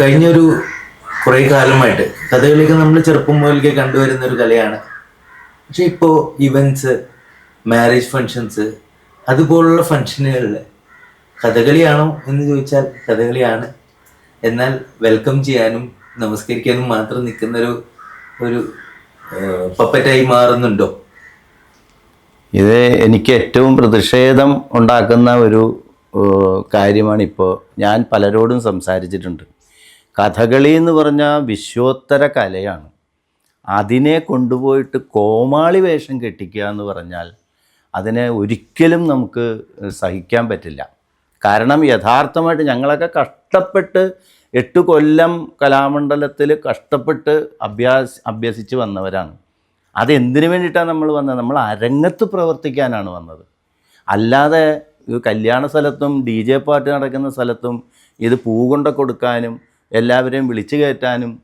കഴിഞ്ഞൊരു കുറേ കാലമായിട്ട് കഥകളിയൊക്കെ നമ്മൾ ചെറുപ്പം മുതൽക്കേ കണ്ടുവരുന്ന ഒരു കലയാണ്. പക്ഷെ ഇപ്പോൾ ഇവന്റ്സ് മാരേജ് ഫങ്ഷൻസ് അതുപോലുള്ള ഫങ്ഷനുകളിൽ കഥകളിയാണോ എന്ന് ചോദിച്ചാൽ കഥകളിയാണ്. എന്നാൽ വെൽക്കം ചെയ്യാനും നമസ്കരിക്കാനും മാത്രം നിൽക്കുന്നൊരു ഒരു പപ്പറ്റായി മാറുന്നുണ്ടോ? ഇത് എനിക്ക് ഏറ്റവും പ്രതിഷേധം ഉണ്ടാക്കുന്ന ഒരു കാര്യമാണ് കാര്യമാണിപ്പോൾ ഞാൻ പലരോടും സംസാരിച്ചിട്ടുണ്ട്. കഥകളി എന്ന് പറഞ്ഞാൽ വിശ്വോത്തര കലയാണ്. അതിനെ കൊണ്ടുപോയിട്ട് കോമാളി വേഷം കെട്ടിക്കുക എന്ന് പറഞ്ഞാൽ അതിനെ ഒരിക്കലും നമുക്ക് സഹിക്കാൻ പറ്റില്ല. കാരണം യഥാർത്ഥമായിട്ട് ഞങ്ങളൊക്കെ കഷ്ടപ്പെട്ട് എട്ട് കൊല്ലം കലാമണ്ഡലത്തിൽ കഷ്ടപ്പെട്ട് അഭ്യാസ് അഭ്യസിച്ച് വന്നവരാണ്. അതെന്തിനു വേണ്ടിയിട്ടാണ് നമ്മൾ വന്നത്? നമ്മൾ അരങ്ങത്ത് പ്രവർത്തിക്കാനാണ് വന്നത്. അല്ലാതെ കല്യാണ സ്ഥലത്തും ഡി ജെ പാട്ട് നടക്കുന്ന സ്ഥലത്തും ഇത് പൂ കൊണ്ട കൊടുക്കാനും എല്ലാവരെയും വിളിച്ചു കയറ്റാനും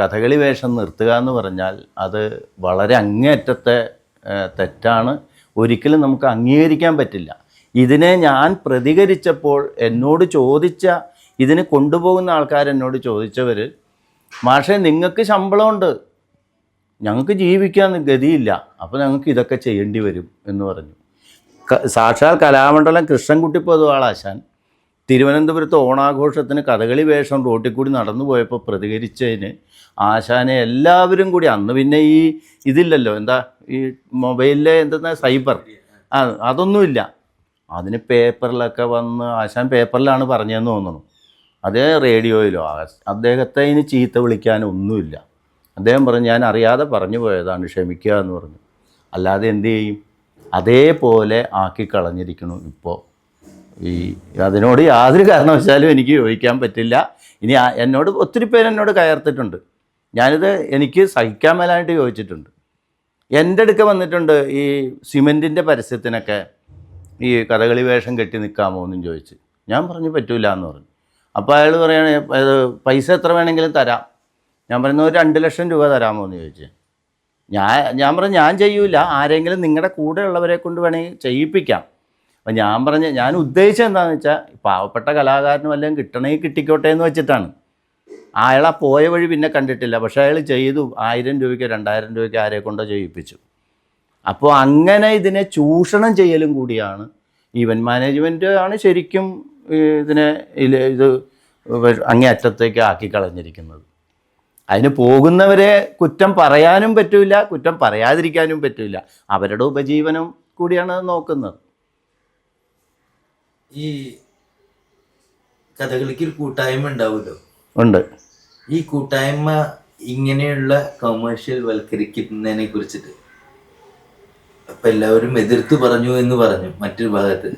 കഥകളി വേഷം നിർത്തുക എന്ന് പറഞ്ഞാൽ അത് വളരെ അങ്ങേയറ്റത്തെ തെറ്റാണ്. ഒരിക്കലും നമുക്ക് അംഗീകരിക്കാൻ പറ്റില്ല. ഇതിനെ ഞാൻ പ്രതികരിച്ചപ്പോൾ എന്നോട് ചോദിച്ച ഇതിന് കൊണ്ടുപോകുന്ന ആൾക്കാർ എന്നോട് ചോദിച്ചവർ മാഷെ നിങ്ങൾക്ക് ശമ്പളമുണ്ട്. ഞങ്ങൾക്ക് ജീവിക്കാൻ ഗതിയില്ല. അപ്പോൾ ഞങ്ങൾക്ക് ഇതൊക്കെ ചെയ്യേണ്ടി വരും എന്ന് പറഞ്ഞു. സാക്ഷാൽ കലാമണ്ഡലം കൃഷ്ണൻകുട്ടി പൊതുവാളാശാൻ തിരുവനന്തപുരത്ത് ഓണാഘോഷത്തിന് കഥകളി വേഷം റോട്ടിൽ കൂടി നടന്നു പോയപ്പോൾ പ്രതികരിച്ചതിന് ആശാനെ എല്ലാവരും കൂടി അന്ന് പിന്നെ ഈ ഇതില്ലല്ലോ എന്താ ഈ മൊബൈലിലെ എന്താ സൈബർ. ആ അതൊന്നുമില്ല. അതിന് പേപ്പറിലൊക്കെ വന്ന് ആശാൻ പേപ്പറിലാണ് പറഞ്ഞതെന്ന് തോന്നുന്നു. അതേ റേഡിയോയിലോ അദ്ദേഹത്തെ ഇനി ചീത്ത വിളിക്കാനൊന്നുമില്ല അദ്ദേഹം പറഞ്ഞു ഞാൻ അറിയാതെ പറഞ്ഞു പോയതാണ് ക്ഷമിക്കുക എന്ന് പറഞ്ഞു. അല്ലാതെ എന്ത് ചെയ്യും? അതേപോലെ ആക്കി കളഞ്ഞിരിക്കണു ഇപ്പോൾ. ഈ അതിനോട് യാതൊരു കാരണവശാലും എനിക്ക് യോജിക്കാൻ പറ്റില്ല. ഇനി എന്നോട് ഒത്തിരി പേര് എന്നോട് കയർത്തിട്ടുണ്ട്. ഞാനിത് എനിക്ക് സഹിക്കാൻ മേലായിട്ട് യോജിച്ചിട്ടുണ്ട്. എന്റെ അടുക്ക വന്നിട്ടുണ്ട് ഈ സിമെന്റിന്റെ പരസ്യത്തിനൊക്കെ ഈ കഥകളി വേഷം കെട്ടി നിൽക്കാമോ എന്നും ചോദിച്ച്. ഞാൻ പറഞ്ഞു പറ്റൂല എന്ന് പറഞ്ഞു. അപ്പോൾ അയാൾ പറയണ പൈസ എത്ര വേണമെങ്കിലും തരാം. ഞാൻ പറയുന്ന ഒരു രണ്ട് ലക്ഷം രൂപ തരാമോ? എന്ന് ചോദിച്ചു. ഞാൻ ഞാൻ പറഞ്ഞു ഞാൻ ചെയ്യൂല. ആരെങ്കിലും നിങ്ങളുടെ കൂടെ ഉള്ളവരെ കൊണ്ട് വേണമെങ്കിൽ ചെയ്യിപ്പിക്കാം. അപ്പം ഞാൻ പറഞ്ഞ ഞാൻ ഉദ്ദേശിച്ചത് എന്താണെന്ന് വെച്ചാൽ പാവപ്പെട്ട കലാകാരനും വല്ലതും കിട്ടണേ കിട്ടിക്കോട്ടെ എന്ന് വെച്ചിട്ടാണ്. അയാൾ ആ പോയ വഴി പിന്നെ കണ്ടിട്ടില്ല. പക്ഷേ അയാൾ ചെയ്തു. ആയിരം രൂപയ്ക്ക് രണ്ടായിരം രൂപയ്ക്ക് ആരെ കൊണ്ടോ ചെയ്യിപ്പിച്ചു. അപ്പോൾ അങ്ങനെ ഇതിനെ ചൂഷണം ചെയ്യലും കൂടിയാണ്. ഈവന്റ് മാനേജ്മെന്റ് ആണ് ശരിക്കും ഇതിനെ ഇത് അങ്ങേ അറ്റത്തേക്ക് ആക്കി കളഞ്ഞിരിക്കുന്നത്. അതിന് പോകുന്നവരെ കുറ്റം പറയാനും പറ്റില്ല കുറ്റം പറയാതിരിക്കാനും പറ്റില്ല അവരുടെ ഉപജീവനം കൂടിയാണ് നോക്കുന്നത്. ഈ കഥകളിക്ക് ഒരു കൂട്ടായ്മ ഉണ്ടാവുമല്ലോ? ഉണ്ട്. ഈ കൂട്ടായ്മ ഇങ്ങനെയുള്ള കൊമേഴ്ഷ്യൽ വൽക്കരിക്കുന്നതിനെ കുറിച്ചിട്ട്. അപ്പൊ എല്ലാവരും എതിർത്ത് പറഞ്ഞു എന്ന് പറഞ്ഞു മറ്റൊരു ഭാഗത്ത്.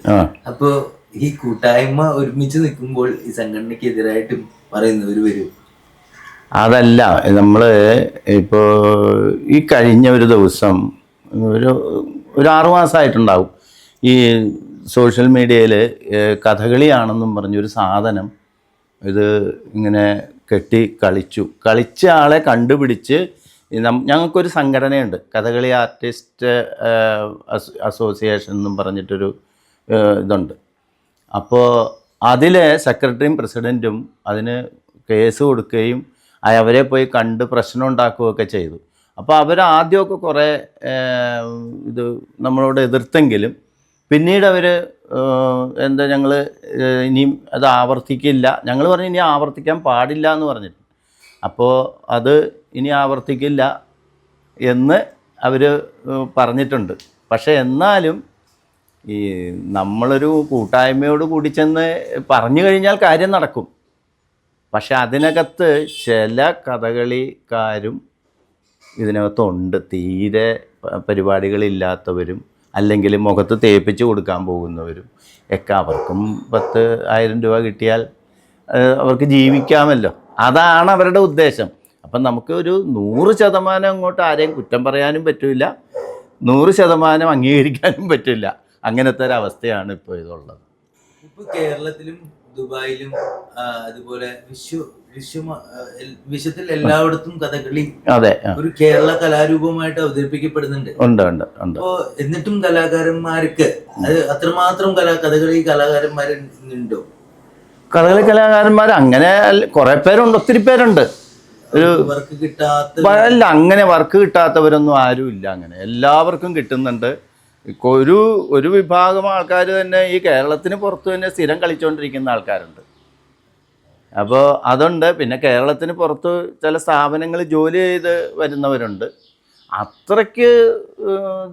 അപ്പോ ഈ കൂട്ടായ്മ ഒരുമിച്ച് നിൽക്കുമ്പോൾ ഈ സംഘടനയ്ക്കെതിരായിട്ട് പറയുന്നവർ വരും. അതല്ല നമ്മൾ ഇപ്പോ ഈ കഴിഞ്ഞ ഒരു ദിവസം ഒരു ഒരു ആറു മാസമായിട്ടുണ്ടാവും ഈ സോഷ്യൽ മീഡിയയിൽ കഥകളിയാണെന്നും പറഞ്ഞൊരു സാധനം ഇത് ഇങ്ങനെ കെട്ടി കളിച്ചു. കളിച്ച ആളെ കണ്ടുപിടിച്ച് ഞങ്ങൾക്കൊരു സംഘടനയുണ്ട്. കഥകളി ആർട്ടിസ്റ്റ് അസോസിയേഷൻ എന്നും പറഞ്ഞിട്ടൊരു ഇതുണ്ട്. അപ്പോൾ അതിലെ സെക്രട്ടറിയും പ്രസിഡന്റും അതിന് കേസ് കൊടുക്കുകയും അവരെ പോയി കണ്ട് പ്രശ്നം ഉണ്ടാക്കുകയൊക്കെ ചെയ്തു. അപ്പോൾ അവർ ആദ്യമൊക്കെ കുറേ ഇത് നമ്മളോട് എതിർത്തെങ്കിലും പിന്നീട് അവർ എന്താ ഞങ്ങൾ ഇനിയും അത് ആവർത്തിക്കില്ല. ഞങ്ങൾ പറഞ്ഞു ഇനി ആവർത്തിക്കാൻ പാടില്ല എന്ന് പറഞ്ഞിട്ട്. അപ്പോൾ അത് ഇനി ആവർത്തിക്കില്ല എന്ന് അവർ പറഞ്ഞിട്ടുണ്ട്. പക്ഷേ എന്നാലും ഈ നമ്മളൊരു കൂട്ടായ്മയോട് കൂടി ചെന്ന് പറഞ്ഞു കഴിഞ്ഞാൽ കാര്യം നടക്കും. പക്ഷെ അതിനകത്ത് ചില കഥകളിക്കാരും ഇതിനകത്തുണ്ട്. തീരെ പരിപാടികളില്ലാത്തവരും അല്ലെങ്കിൽ മുഖത്ത് തേപ്പിച്ച് കൊടുക്കാൻ പോകുന്നവരും ഒക്കെ അവർക്കും പത്ത് ആയിരം രൂപ കിട്ടിയാൽ അവർക്ക് ജീവിക്കാമല്ലോ. അതാണ് അവരുടെ ഉദ്ദേശം. അപ്പം നമുക്ക് ഒരു നൂറ് ശതമാനം അങ്ങോട്ട് ആരെയും കുറ്റം പറയാനും പറ്റില്ല. നൂറ് ശതമാനം അംഗീകരിക്കാനും പറ്റില്ല. അങ്ങനത്തെ ഒരു അവസ്ഥയാണ് ഇപ്പോൾ ഇതുള്ളത്. ഇപ്പോൾ കേരളത്തിലും ദുബായിലും അതുപോലെ വിഷു വിശ്വത്തിൽ എല്ലായിടത്തും കഥകളി അതെ ഒരു കേരള കലാരൂപമായിട്ട് അവതരിപ്പിക്കപ്പെടുന്നുണ്ട്. ഉണ്ട് ഉണ്ട് ഉണ്ട്. അപ്പോ എന്നിട്ടും കലാകാരന്മാർക്ക് അത് അത്രമാത്രം കലാ കഥകളി കലാകാരന്മാരുണ്ടോ കഥകളി കലാകാരന്മാർ അങ്ങനെ കുറെ പേരുണ്ട് ഒത്തിരി പേരുണ്ട്. ഒരു വർക്ക് കിട്ടാത്ത അല്ല അങ്ങനെ വർക്ക് കിട്ടാത്തവരൊന്നും ആരും ഇല്ല അങ്ങനെ. എല്ലാവർക്കും കിട്ടുന്നുണ്ട്. ഒരു ഒരു വിഭാഗം ആൾക്കാർ തന്നെ ഈ കേരളത്തിന് പുറത്ത് തന്നെ സ്ഥിരം കളിച്ചുകൊണ്ടിരിക്കുന്ന ആൾക്കാരുണ്ട്. അപ്പോൾ അതുണ്ട്. പിന്നെ കേരളത്തിന് പുറത്ത് ചില സ്ഥാപനങ്ങൾ ജോലി ചെയ്ത് വരുന്നവരുണ്ട്. അത്രയ്ക്ക്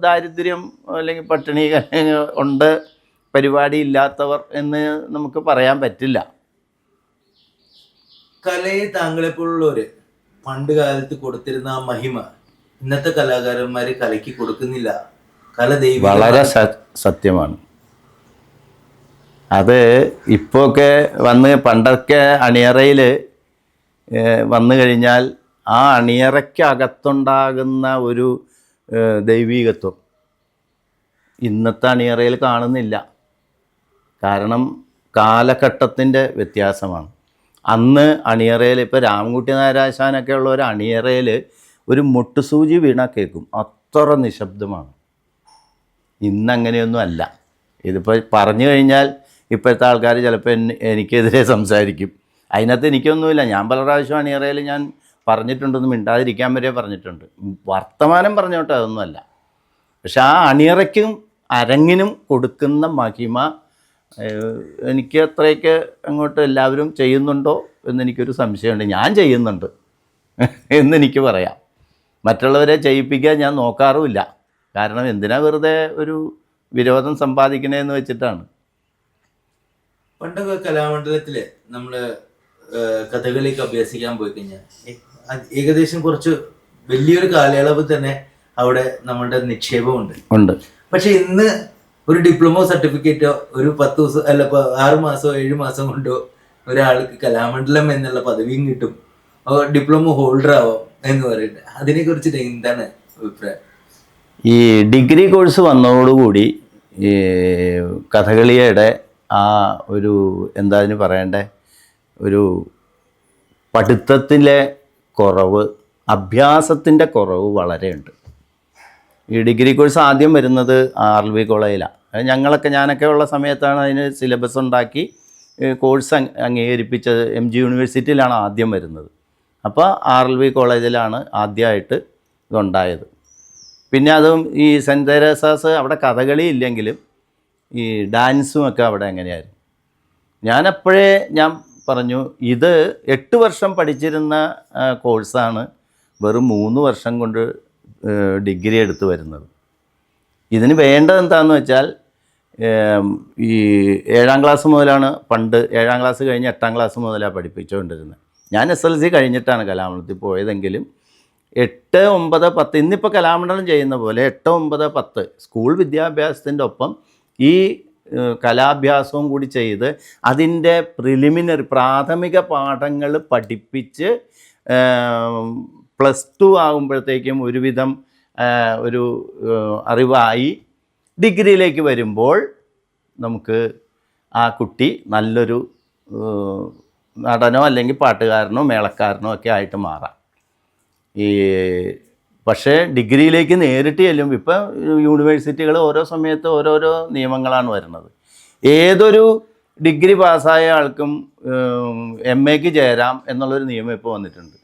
ദാരിദ്ര്യം അല്ലെങ്കിൽ പട്ടിണി ഉണ്ട് പരിപാടി ഇല്ലാത്തവർ എന്ന് നമുക്ക് പറയാൻ പറ്റില്ല. കലയെ താങ്കളെപ്പോലുള്ളവര് പണ്ട് കാലത്ത് കൊടുത്തിരുന്ന ആ മഹിമ ഇന്നത്തെ കലാകാരന്മാര് കലയ്ക്ക് കൊടുക്കുന്നില്ല. കല ദൈവം വളരെ സത്യമാണ്. അത് ഇപ്പോഴൊക്കെ വന്ന് പണ്ടൊക്കെ അണിയറയിൽ വന്നു കഴിഞ്ഞാൽ ആ അണിയറയ്ക്കകത്തുണ്ടാകുന്ന ഒരു ദൈവീകത്വം ഇന്നത്തെ അണിയറയിൽ കാണുന്നില്ല. കാരണം കാലഘട്ടത്തിന്റെ വ്യത്യാസമാണ്. അന്ന് അണിയറയിൽ ഇപ്പോൾ രാമൻകുട്ടി നാരായശാനൊക്കെ ഉള്ള ഒരു അണിയറയിൽ ഒരു മുട്ടുസൂചി വീണ കേൾക്കും. അത്ര നിശബ്ദമാണ്. ഇന്നങ്ങനെയൊന്നും അല്ല. ഇതിപ്പോൾ പറഞ്ഞു കഴിഞ്ഞാൽ ഇപ്പോഴത്തെ ആൾക്കാർ ചിലപ്പോൾ എനിക്കെതിരെ സംസാരിക്കും. അതിനകത്ത് എനിക്കൊന്നുമില്ല. ഞാൻ പല പ്രാവശ്യം അണിയറയിൽ ഞാൻ പറഞ്ഞിട്ടുണ്ടെന്ന് മിണ്ടാതിരിക്കാൻ വരെ പറഞ്ഞിട്ടുണ്ട്. വർത്തമാനം പറഞ്ഞോട്ടെ അതൊന്നുമല്ല. പക്ഷെ ആ അണിയറയ്ക്കും അരങ്ങിനും കൊടുക്കുന്ന മഹിമ എനിക്ക് അത്രയൊക്കെ അങ്ങോട്ട് എല്ലാവരും ചെയ്യുന്നുണ്ടോ എന്നെനിക്കൊരു സംശയമുണ്ട്. ഞാൻ ചെയ്യുന്നുണ്ട് എന്നെനിക്ക് പറയാം. മറ്റുള്ളവരെ ചെയ്യിപ്പിക്കാൻ ഞാൻ നോക്കാറുമില്ല. കാരണം എന്തിനാ വെറുതെ ഒരു വിരോധം സമ്പാദിക്കണേന്ന് വെച്ചിട്ടാണ്. പണ്ടൊക്കെ കലാമണ്ഡലത്തിൽ നമ്മൾ കഥകളിക്ക് അഭ്യസിക്കാൻ പോയി കഴിഞ്ഞാൽ ഏകദേശം കുറച്ച് വലിയൊരു കാലയളവ് തന്നെ അവിടെ നമ്മളുടെ നിക്ഷേപമുണ്ട്. ഉണ്ട്. പക്ഷെ ഇന്ന് ഒരു ഡിപ്ലോമ സർട്ടിഫിക്കറ്റോ ഒരു പത്ത് ദിവസം അല്ല ഇപ്പൊ ആറു മാസമോ ഏഴു മാസം കൊണ്ടോ ഒരാൾക്ക് കലാമണ്ഡലം എന്നുള്ള പദവിയും കിട്ടും. ഡിപ്ലോമ ഹോൾഡർ ആവോ എന്ന് പറയുന്നത്. അതിനെ കുറിച്ചിട്ട് എന്താണ് അഭിപ്രായം? ഈ ഡിഗ്രി കോഴ്സ് വന്നതോടുകൂടി ഈ കഥകളിയുടെ ആ ഒരു എന്താ അതിന് പറയണ്ടേ? ഒരു പഠിത്തത്തിലെ കുറവ് അഭ്യാസത്തിന്റെ കുറവ് വളരെ ഉണ്ട്. ഈ ഡിഗ്രി കോഴ്സ് ആദ്യം വരുന്നത് ആർ എൽ കോളേജിലാണ് ഞങ്ങളൊക്കെ ഞാനൊക്കെ ഉള്ള സമയത്താണ് അതിന് സിലബസ് ഉണ്ടാക്കി കോഴ്സ് അംഗ- അംഗീകരിപ്പിച്ചത് എം ജി യൂണിവേഴ്സിറ്റിയിലാണ് ആദ്യം വരുന്നത്. അപ്പോൾ ആർ എൽ വി കോളേജിലാണ് ആദ്യമായിട്ട് ഇതുണ്ടായത്. പിന്നെ അതും ഈ സെന്റ് തെരേസാസ് അവിടെ കഥകളി ഇല്ലെങ്കിലും ഈ ഡാൻസും ഒക്കെ അവിടെ എങ്ങനെയായിരുന്നു? ഞാനപ്പോഴേ ഞാൻ പറഞ്ഞു ഇത് എട്ട് വർഷം പഠിച്ചിരുന്ന കോഴ്സാണ് വെറും മൂന്ന് വർഷം കൊണ്ട് ഡിഗ്രി എടുത്തു വരുന്നത്. ഇതിന് വേണ്ടത് എന്താണെന്ന് വെച്ചാൽ ഈ ഏഴാം ക്ലാസ് മുതലാണ് പണ്ട് ഏഴാം ക്ലാസ് കഴിഞ്ഞ് എട്ടാം ക്ലാസ് മുതലാണ് പഠിപ്പിച്ചുകൊണ്ടിരുന്നത്. ഞാൻ എസ് എൽ സി കഴിഞ്ഞിട്ടാണ് കലാമണ്ഡലത്തിൽ പോയതെങ്കിലും എട്ട് ഒമ്പത് പത്ത് ഇന്നിപ്പോൾ കലാമണ്ഡലം ചെയ്യുന്ന പോലെ എട്ട് ഒമ്പത് പത്ത് സ്കൂൾ വിദ്യാഭ്യാസത്തിന്റെ ഒപ്പം ഈ കലാഭ്യാസവും കൂടി ചെയ്ത് അതിന്റെ പ്രിലിമിനറി പ്രാഥമിക പാഠങ്ങൾ പഠിപ്പിച്ച് പ്ലസ് ടു ആകുമ്പോഴത്തേക്കും ഒരുവിധം ഒരു അറിവായി ഡിഗ്രിയിലേക്ക് വരുമ്പോൾ നമുക്ക് ആ കുട്ടി നല്ലൊരു നടനോ അല്ലെങ്കിൽ പാട്ടുകാരനോ മേളക്കാരനോ ഒക്കെ ആയിട്ട് മാറാം. ഈ പക്ഷേ ഡിഗ്രിയിലേക്ക് നേരിട്ട് ചെല്ലുമ്പോൾ ഇപ്പം യൂണിവേഴ്സിറ്റികൾ ഓരോ സമയത്ത് ഓരോരോ നിയമങ്ങളാണ് വരുന്നത്. ഏതൊരു ഡിഗ്രി പാസ്സായ ആൾക്കും എം എക്ക് ചേരാം എന്നുള്ളൊരു നിയമം ഇപ്പോൾ വന്നിട്ടുണ്ട്.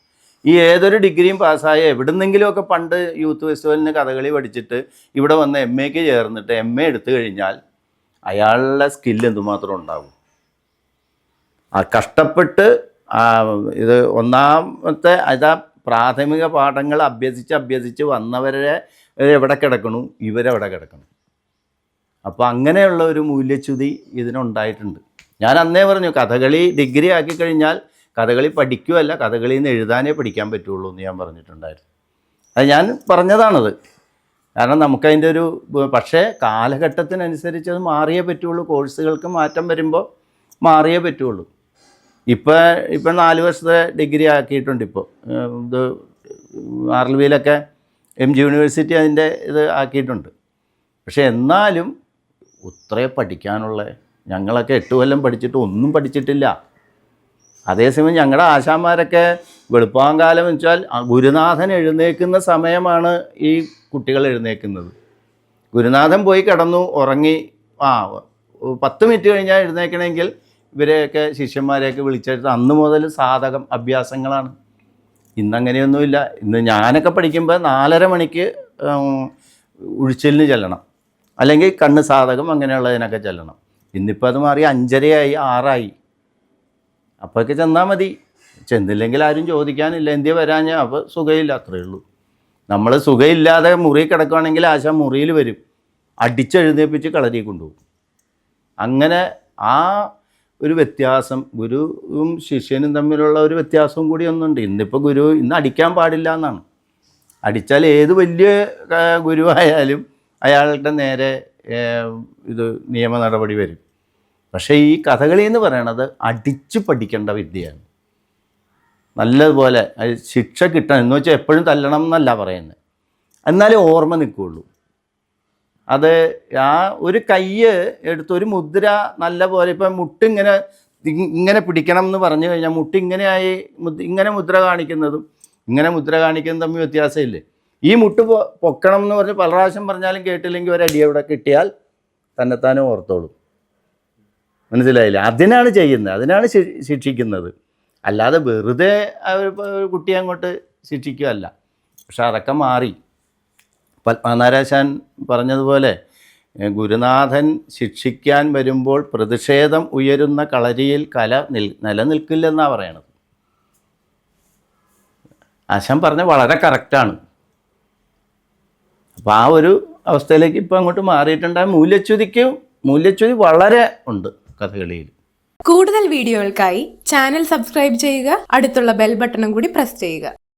ഈ ഏതൊരു ഡിഗ്രിയും പാസ്സായ എവിടുന്നെങ്കിലുമൊക്കെ പണ്ട് യൂത്ത് ഫെസ്റ്റിവലിന് കഥകളി പഠിച്ചിട്ട് ഇവിടെ വന്ന് എം എക്ക് ചേർന്നിട്ട് എം എ എടുത്തു കഴിഞ്ഞാൽ അയാളുടെ സ്കില്ല് എന്തുമാത്രം ഉണ്ടാവും? ആ കഷ്ടപ്പെട്ട് ഇത് ഒന്നാമത്തെ അതാ പ്രാഥമിക പാഠങ്ങൾ അഭ്യസിച്ച് അഭ്യസിച്ച് വന്നവരെ എവിടെ കിടക്കണു? ഇവരെവിടെ കിടക്കണം? അപ്പോൾ അങ്ങനെയുള്ള ഒരു മൂല്യച്യുതി ഇതിനുണ്ടായിട്ടുണ്ട്. ഞാൻ അന്നേ പറഞ്ഞു കഥകളി ഡിഗ്രി ആക്കി കഴിഞ്ഞാൽ കഥകളി പഠിക്കുകയല്ല കഥകളിയിൽ നിന്ന് എഴുതാനേ പഠിക്കാൻ പറ്റുള്ളൂ എന്ന് ഞാൻ പറഞ്ഞിട്ടുണ്ടായിരുന്നു. അത് ഞാൻ പറഞ്ഞതാണത്. കാരണം നമുക്കതിന്റെ ഒരു പക്ഷേ കാലഘട്ടത്തിനനുസരിച്ച് അത് മാറിയേ പറ്റുള്ളൂ. കോഴ്സുകൾക്ക് മാറ്റം വരുമ്പോൾ മാറിയേ പറ്റുള്ളൂ. ഇപ്പം ഇപ്പം നാല് വർഷത്തെ ഡിഗ്രി ആക്കിയിട്ടുണ്ട് ഇപ്പോൾ ഇത് ആർ എൽ വിയിലൊക്കെ എം ജി യൂണിവേഴ്സിറ്റി അതിന്റെ ഇത് ആക്കിയിട്ടുണ്ട്. പക്ഷേ എന്നാലും ഉത്രേ പഠിക്കാനുള്ള ഞങ്ങളൊക്കെ എട്ട് കൊല്ലം പഠിച്ചിട്ട് ഒന്നും പഠിച്ചിട്ടില്ല. അതേസമയം ഞങ്ങളുടെ ആശാന്മാരൊക്കെ വെളുപ്പാങ്കാലം എന്ന് വെച്ചാൽ ഗുരുനാഥൻ എഴുന്നേക്കുന്ന സമയമാണ് ഈ കുട്ടികൾ എഴുന്നേക്കുന്നത് ഗുരുനാഥൻ പോയി കിടന്നു ഉറങ്ങി ആ പത്ത് മിനിറ്റ് കഴിഞ്ഞാൽ എഴുന്നേക്കണമെങ്കിൽ ഇവരെയൊക്കെ ശിഷ്യന്മാരെയൊക്കെ വിളിച്ചിട്ട് അന്ന് മുതൽ സാധകം അഭ്യാസങ്ങളാണ്. ഇന്നങ്ങനെയൊന്നുമില്ല. ഇന്ന് ഞാനൊക്കെ പഠിക്കുമ്പോൾ നാലര മണിക്ക് ഉഴിച്ചിലിന് ചെല്ലണം. അല്ലെങ്കിൽ കണ്ണ് സാധകം അങ്ങനെയുള്ളതിനൊക്കെ ചെല്ലണം. ഇന്നിപ്പോൾ അത് മാറി അഞ്ചരയായി ആറായി. അപ്പോഴൊക്കെ ചെന്നാൽ മതി. ചെന്നില്ലെങ്കിൽ ആരും ചോദിക്കാനില്ല. എന്തിയ വരാഞ്ഞ? അപ്പോൾ സുഖമില്ല അത്രയേ ഉള്ളൂ. നമ്മൾ സുഖമില്ലാതെ മുറി കിടക്കുകയാണെങ്കിൽ ആശ മുറിയിൽ വരും. അടിച്ചെഴുന്നേപ്പിച്ച് കളരി കൊണ്ടുപോകും. അങ്ങനെ ആ ഒരു വ്യത്യാസം ഗുരുവും ശിഷ്യനും തമ്മിലുള്ള ഒരു വ്യത്യാസവും കൂടി ഒന്നുണ്ട്. ഇന്നിപ്പോൾ ഗുരു ഇന്ന് അടിക്കാൻ പാടില്ല എന്നാണ്. അടിച്ചാൽ ഏത് വലിയ ഗുരുവായാലും അയാളുടെ നേരെ ഇത് നിയമ നടപടി വരും. പക്ഷേ ഈ കഥകളി എന്ന് പറയണത് അടിച്ച് പഠിക്കേണ്ട വിദ്യയാണ്. നല്ലതുപോലെ ശിക്ഷ കിട്ടണം. എന്ന് വെച്ചാൽ എപ്പോഴും തല്ലണം എന്നല്ല പറയുന്നത്. എന്നാലേ ഓർമ്മ നിൽക്കുകയുള്ളൂ. അത് ആ ഒരു കയ്യ് എടുത്ത് ഒരു മുദ്ര നല്ല പോലെ ഇപ്പം മുട്ടിങ്ങനെ ഇങ്ങനെ പിടിക്കണം എന്ന് പറഞ്ഞു കഴിഞ്ഞാൽ മുട്ടി ഇങ്ങനെയായി ഇങ്ങനെ മുദ്ര കാണിക്കുന്നതും ഇങ്ങനെ മുദ്ര കാണിക്കുന്നതും തമ്മിൽ വ്യത്യാസമില്ലേ? ഈ മുട്ട് പൊക്കണം എന്ന് പറഞ്ഞ് പല പ്രാവശ്യം പറഞ്ഞാലും കേട്ടില്ലെങ്കിൽ ഒരടി അവിടെ കിട്ടിയാൽ തന്നെത്താനും ഓർത്തോളും. മനസ്സിലായില്ലേ? അതിനാണ് ചെയ്യുന്നത് അതിനാണ് ശിക്ഷിക്കുന്നത്. അല്ലാതെ വെറുതെ കുട്ടിയെ അങ്ങോട്ട് ശിക്ഷിക്കുകയല്ല. പക്ഷെ അതൊക്കെ മാറി. പത്മനാരാശാൻ പറഞ്ഞതുപോലെ ഗുരുനാഥൻ ശിക്ഷിക്കാൻ വരുമ്പോൾ പ്രതിഷേധം ഉയരുന്ന കളരിയിൽ കല നിൽ നിലനിൽക്കില്ലെന്നാണ് പറയണത്. ആശാൻ പറഞ്ഞ വളരെ കറക്റ്റാണ്. അപ്പോൾ ആ ഒരു അവസ്ഥയിലേക്ക് ഇപ്പോൾ അങ്ങോട്ട് മാറിയിട്ടുണ്ട്. ആ മൂല്യച്യുതിക്ക് മൂല്യച്യുതി വളരെ ഉണ്ട് കഥകളിയിൽ. കൂടുതൽ വീഡിയോകൾക്കായി ചാനൽ സബ്സ്ക്രൈബ് ചെയ്യുക അടുത്തുള്ള ബെൽ ബട്ടണും കൂടി പ്രസ് ചെയ്യുക.